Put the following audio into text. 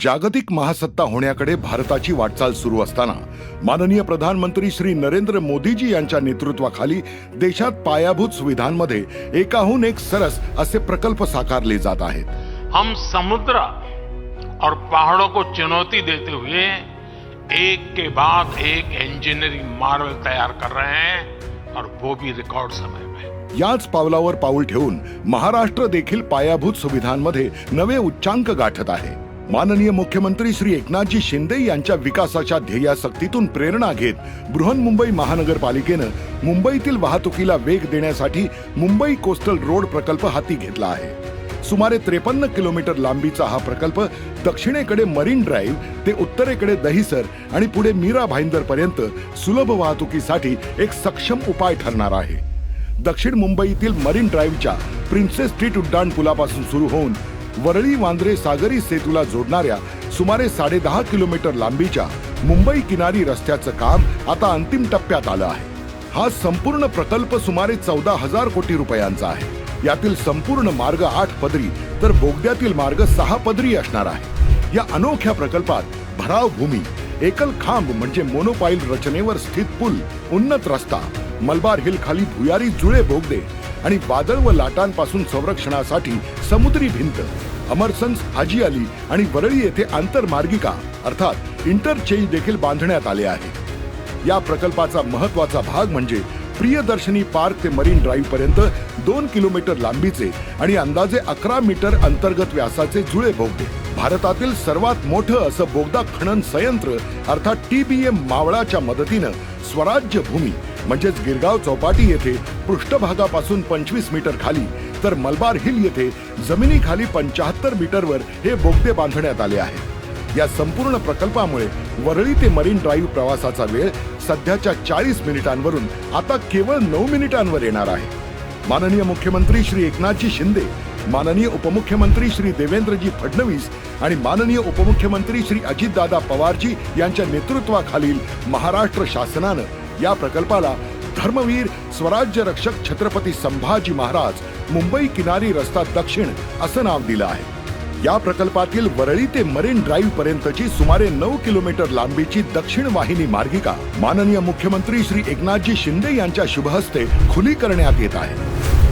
जागतिक महासत्ता होण्याकडे भारताची वाटचाल सुरू असताना माननीय प्रधानमंत्री श्री नरेंद्र मोदीजी यांच्या नेतृत्वाखाली देशात पायाभूत सुविधांमध्ये एकाहून एक सरस असे प्रकल्प साकारले जात आहेत. हम समुद्र और पहाड़ों को चुनौती देते हुए एक के बाद एक इंजीनियरिंग मार्वल तैयार कर रहे हैं और वो भी रिकॉर्ड समय में। याच पावलावर पाऊल ठेवून महाराष्ट्र देखील पायाभूत सुविधांमध्ये नवे उच्चांक गाठत आहे. माननीय मुख्यमंत्री श्री एकनाथजी शिंदे यांच्या विकासाच्या ध्येयासक्तीतून प्रेरणा घेत बृहन्मुंबई महानगरपालिकेनं मुंबईतील वाहतुकीला वेग देण्यासाठी मुंबई कोस्टल रोड प्रकल्प हाती घेतला आहे. सुमारे त्रेपन्न किलोमीटर लांबीचा हा प्रकल्प दक्षिणेकडे मरीन ड्राईव्ह ते उत्तरेकडे दहिसर आणि पुढे मीरा भाईंदर पर्यंत सुलभ वाहतुकीसाठी एक सक्षम उपाय ठरणार आहे. दक्षिण मुंबईतील मरीन ड्राईव्हच्या प्रिन्सेस स्ट्रीट उड्डाण पुलापासून सुरू होऊन वरळी वांद्रे सागरी सेतूला जोडणाऱ्या सुमारे साडेदहा किलोमीटर लांबीच्या मुंबई किनारी रस्त्याचं काम आता अंतिम टप्प्यात आलं आहे. हा संपूर्ण प्रकल्प सुमारे चौदा हजार कोटी रुपयांचा आहे. यातील संपूर्ण मार्ग आठ पदरी तर बोगद्यातील मार्ग सहा पदरी असणार आहे. या अनोख्या प्रकल्पात भराव भूमी एकल खांब म्हणजे मोनोपाईल रचनेवर स्थित पूल उन्नत रस्ता मलबार हिल खाली भुयारी जुळे बोगदे आणि वादळ व लाटांपासून संरक्षणासाठी समुद्री भिंत अमरसन्स हाजी अली आणि वरळी येथे आंतरमार्गिका अर्थात इंटरचेंज देखील बांधण्यात आले आहे. या प्रकल्पाचा महत्त्वाचा भाग म्हणजे प्रियदर्शनी पार्क ते मरीन ड्राईव्ह पर्यंत दोन किलोमीटर लांबीचे आणि अंदाजे अकरा मीटर अंतर्गत व्यासाचे जुळे बोगदे. भारतातील सर्वात मोठं असं बोगदा खनन संयंत्र अर्थात टीबीएम मावळाच्या मदतीनं स्वराज्य भूमी म्हणजेच गिरगाव चौपाटी येथे पृष्ठभागापासून पंचवीस मीटर खाली तर मलबार हिल येथे जमिनीखाली पंचाहत्तर मीटरवर हे बोगदे बांधण्यात आले आहे. या संपूर्ण प्रकल्पामुळे वरळी ते मरीन ड्राईव्ह प्रवासाचा वेळ सध्याच्या चाळीस मिनिटांवरून आता केवळ नऊ मिनिटांवर येणार आहे. माननीय मुख्यमंत्री श्री एकनाथजी शिंदे माननीय उपमुख्यमंत्री श्री देवेंद्रजी फडणवीस आणि माननीय उपमुख्यमंत्री श्री अजितदादा पवारजी यांच्या नेतृत्वाखालील महाराष्ट्र शासनानं या प्रकल्पाला धर्मवीर स्वराज्य रक्षक छत्रपती संभाजी महाराज मुंबई किनारी रस्ता दक्षिण असं नाव दिलं आहे. या प्रकल्पातील वरळी ते मरीन ड्राईव्ह पर्यंतची सुमारे नऊ किलोमीटर लांबीची दक्षिण वाहिनी मार्गिका माननीय मुख्यमंत्री श्री एकनाथजी शिंदे यांच्या शुभहस्ते खुली करण्यात येत आहे.